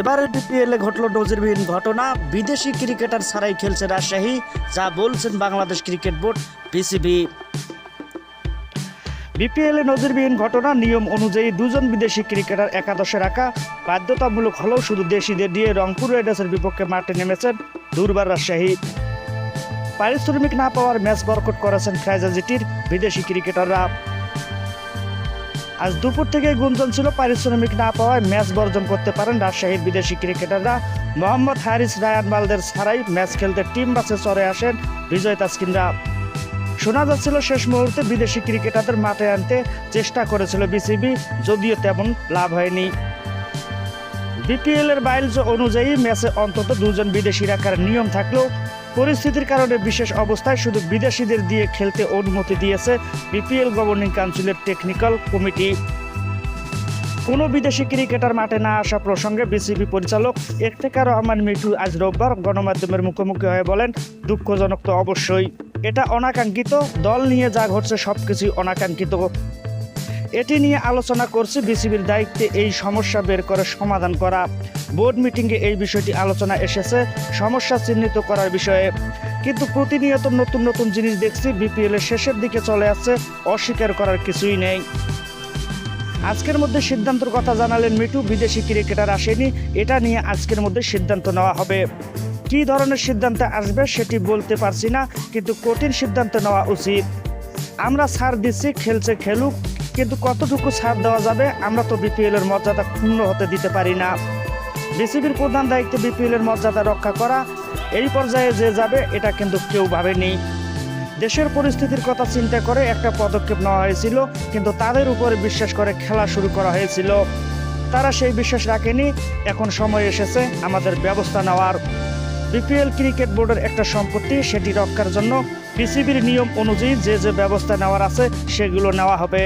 এবারে বিপিএল এ ঘটল নজিরবিহীন ঘটনা। বিদেশি ক্রিকেটার ছাড়াই খেলছে রাজশাহী, যা বলছেন Bangladesh cricket board BCB BPL এ নজিরবিহীন ঘটনা, নিয়ম অনুযায়ী দুজন বিদেশি ক্রিকেটার একাদশে রাখা। বাধ্যতামূলক হলেও শুধু দেশিদের দিয়ে রংপুর রাইডার্সের বিপক্ষে মাঠে নেমেছেন দুর্বার রাজশাহী। পারিশ্রমিক না পাওয়ার ম্যাচ বরকট করেছেন ফ্র্যাঞ্চাইজিটির বিদেশি ক্রিকেটাররা। আজ দুপুর থেকে গুঞ্জন ছিল পারিশ্রমিক না পাওয়ায় ম্যাচ বর্জন করতে পারেন রাজশাহীর বিদেশি ক্রিকেটাররা। মোহাম্মদ হারিস, রায়ান মালদের ছাড়াই ম্যাচ খেলতে টিম বাসে চড়ে আসেন বিজয় তাসকিনরা। শোনা যাচ্ছিল শেষ মুহূর্তে বিদেশি ক্রিকেটারদের মাঠে আনতে চেষ্টা করেছিল বিসিবি, যদিও তেমন লাভ হয়নি। বিপিএল এর বাইলস অনুযায়ী ম্যাচে অন্তত দুজন বিদেশি রাখার নিয়ম থাকলেও পরিস্থিতির কারণে বিশেষ অবস্থায় শুধু বিদেশিদের দিয়ে খেলতে অনুমতি দিয়েছে বিপিএল গভর্নিং কাউন্সিলের টেকনিক্যাল কমিটি কোনো বিদেশি ক্রিকেটার মাঠে না আসা প্রসঙ্গে বিসিবি পরিচালক ইফতেখার রহমান মিঠু আজ রোববার গণমাধ্যমের মুখোমুখি হয়ে বলেন, দুঃখজনক তো অবশ্যই। এটা অনাকাঙ্ক্ষিত, দল নিয়ে যা ঘটছে সবকিছুই অনাকাঙ্ক্ষিত। এটি নিয়ে আলোচনা করছে বিসিবির দায়িত্বে এই সমস্যা বের করে সমাধান করা। বোর্ড মিটিংয়ে এই বিষয়টি আলোচনা এসেছে, সমস্যা চিহ্নিত করার বিষয়ে। কিন্তু প্রতিনিয়ত নতুন নতুন জিনিস দেখছি, বিপিএল এর শেষের দিকে চলে আসছে, অস্বীকার করার কিছুই নেই। আজকের মধ্যে সিদ্ধান্তের কথা জানালেন মিঠু, বিদেশি ক্রিকেটার আসেনি, এটা নিয়ে আজকের মধ্যে সিদ্ধান্ত নেওয়া হবে। কী ধরনের সিদ্ধান্ত আসবে সেটি বলতে পারছি না, কিন্তু কঠিন সিদ্ধান্ত নেওয়া উচিত। আমরা ছাড় দিচ্ছি, খেলছে খেলুক কিন্তু কতটুকু ছাড় দেওয়া যাবে, আমরা তো বিপিএল এর মর্যাদা ক্ষুণ্ণ হতে দিতে পারি না। বিসিবির প্রধান দায়িত্ব বিপিএল এর মর্যাদা রক্ষা করা, এই পর্যায়ে যে যাবে, এটা কিন্তু কেউ ভাবেনি। দেশের পরিস্থিতির কথা চিন্তা করে একটা পদক্ষেপ নেওয়া হয়েছিল, কিন্তু তাদের উপরে বিশ্বাস করে খেলা শুরু করা হয়েছিল। তারা সেই বিশ্বাস রাখেনি, এখন সময় এসেছে আমাদের ব্যবস্থা নেওয়ার। বিপিএল ক্রিকেট বোর্ডের একটা সম্পত্তি, সেটি রক্ষার জন্য বিসিবির নিয়ম অনুযায়ী যে যে ব্যবস্থা নেওয়ার আছে, সেগুলো নেওয়া হবে।